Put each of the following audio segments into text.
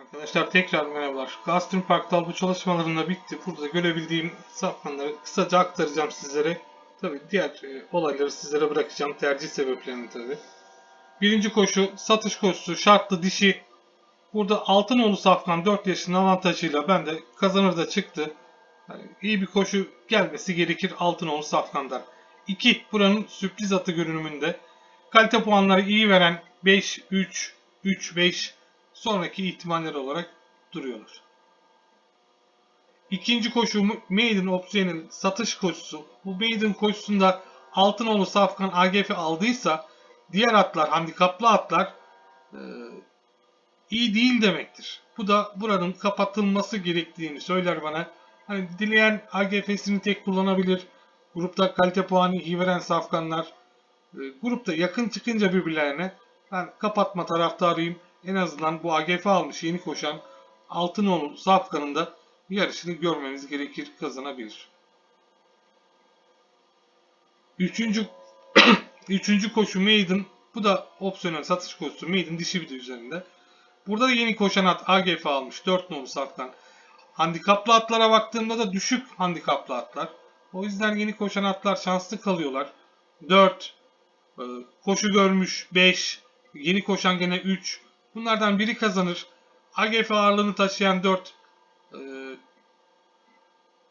Arkadaşlar tekrar merhabalar. Gastrin Park'ta bu çalışmalarında bitti. Burada görebildiğim safhanları kısaca aktaracağım sizlere. Tabi diğer e, olayları sizlere bırakacağım. Tercih sebeplerini tabi. Birinci koşu satış koşusu şartlı dişi. Burada Altınoğlu Safkan 4 yaşının avantajıyla ben de kazanır da çıktı. Yani iyi bir koşu gelmesi gerekir Altınoğlu Safkan'dan. 2. Buranın sürpriz atı görünümünde. Kalite puanları iyi veren 5, 3, 3, 5 sonraki ihtimaller olarak duruyorlar. İkinci koşu Maiden Option'ın satış koşusu. Bu Maiden koşusunda Altınoğlu Safkan AGF aldıysa diğer atlar, handikaplı atlar e, iyi değil demektir. Bu da buranın kapatılması gerektiğini söyler bana. Hani dileyen AGF'sini tek kullanabilir. Grupta kalite puanı iyi veren safkanlar e, grupta yakın çıkınca birbirlerine ben kapatma taraftarıyım. En azından bu AGF almış yeni koşan Altınoğlu Safkan'ın da yarışını görmemiz gerekir kazanabilir. Üçüncü, üçüncü koşu Maiden. Bu da opsiyonel satış koşusu. Maiden dişi bir de üzerinde. Burada da yeni koşan at AGF almış. 4 nolu Safkan. Handikaplı atlara baktığımda da düşük handikaplı atlar. O yüzden yeni koşan atlar şanslı kalıyorlar. 4, e, koşu görmüş 5, yeni koşan gene 3. Bunlardan biri kazanır. AGF ağırlığını taşıyan 4. E,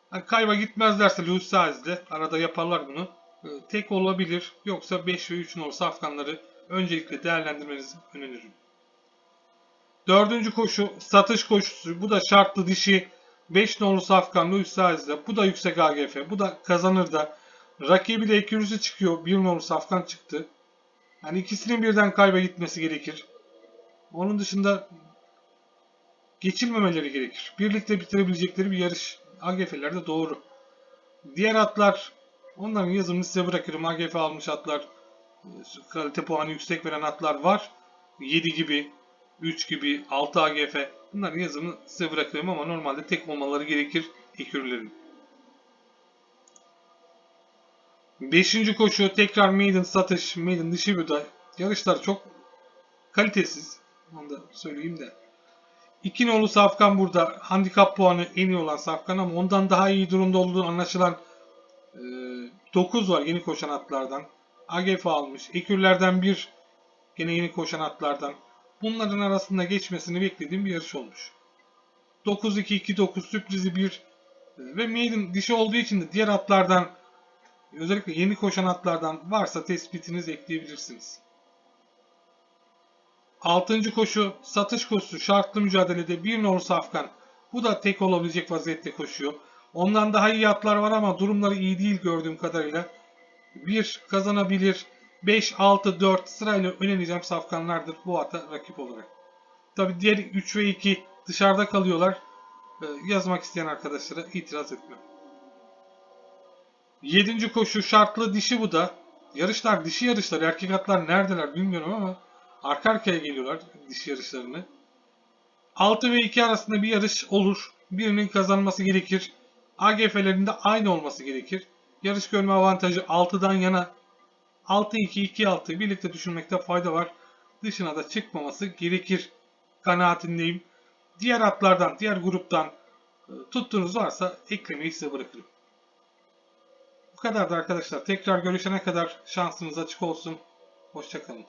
hani kayba gitmezlerse Louis Saez'de arada yaparlar bunu. E, tek olabilir. Yoksa 5 ve 3 nolu safkanları öncelikle değerlendirmenizi öneririm. Dördüncü koşu satış koşusu. Bu da şartlı dişi 5 nolu safkan Louis Saez'de. Bu da yüksek AGF. Bu da kazanır da. Rakibi de ekürüsü çıkıyor. 1 nolu safkan çıktı. Yani ikisinin birden kayba gitmesi gerekir. Onun dışında geçilmemeleri gerekir. Birlikte bitirebilecekleri bir yarış. AGF'lerde doğru. Diğer atlar onların yazımını size bırakırım. AGF almış atlar kalite puanı yüksek veren atlar var. 7 gibi, 3 gibi, 6 AGF. Bunların yazımını size bırakırım ama normalde tek olmaları gerekir ekürlerin. Beşinci koşu tekrar maiden satış, maiden dişi bir. Yarışlar çok kalitesiz. Söyleyeyim de. İki nolu Safkan burada. Handikap puanı en iyi olan Safkan ama ondan daha iyi durumda olduğu anlaşılan e, 9 var yeni koşan atlardan. AGF almış. Ekürlerden bir gene yeni koşan atlardan. Bunların arasında geçmesini beklediğim bir yarış olmuş. 9-2-2-9 sürprizi bir ve maiden dişi olduğu için de diğer atlardan özellikle yeni koşan atlardan varsa tespitiniz ekleyebilirsiniz. Altıncı koşu satış koşusu şartlı mücadelede bir nolu safkan. Bu da tek olabilecek vaziyette koşuyor. Ondan daha iyi atlar var ama durumları iyi değil gördüğüm kadarıyla. 1 kazanabilir. 5, 6, 4 sırayla önereceğim safkanlardır bu ata rakip olarak. Tabi diğer 3 ve 2 dışarıda kalıyorlar. Ee, yazmak isteyen arkadaşlara itiraz etmem. 7. koşu şartlı dişi bu da. Yarışlar dişi yarışlar. Erkek atlar neredeler bilmiyorum ama arka arkaya geliyorlar dişi yarışlarını. 6 ve 2 arasında bir yarış olur. Birinin kazanması gerekir. AGF'lerin de aynı olması gerekir. Yarış görme avantajı 6'dan yana 6-2-2-6 birlikte düşünmekte fayda var. Dışına da çıkmaması gerekir kanaatindeyim. Diğer atlardan, diğer gruptan e, tuttuğunuz varsa eklemeyi size bırakırım. Bu kadar da arkadaşlar. Tekrar görüşene kadar şansınız açık olsun. Hoşçakalın.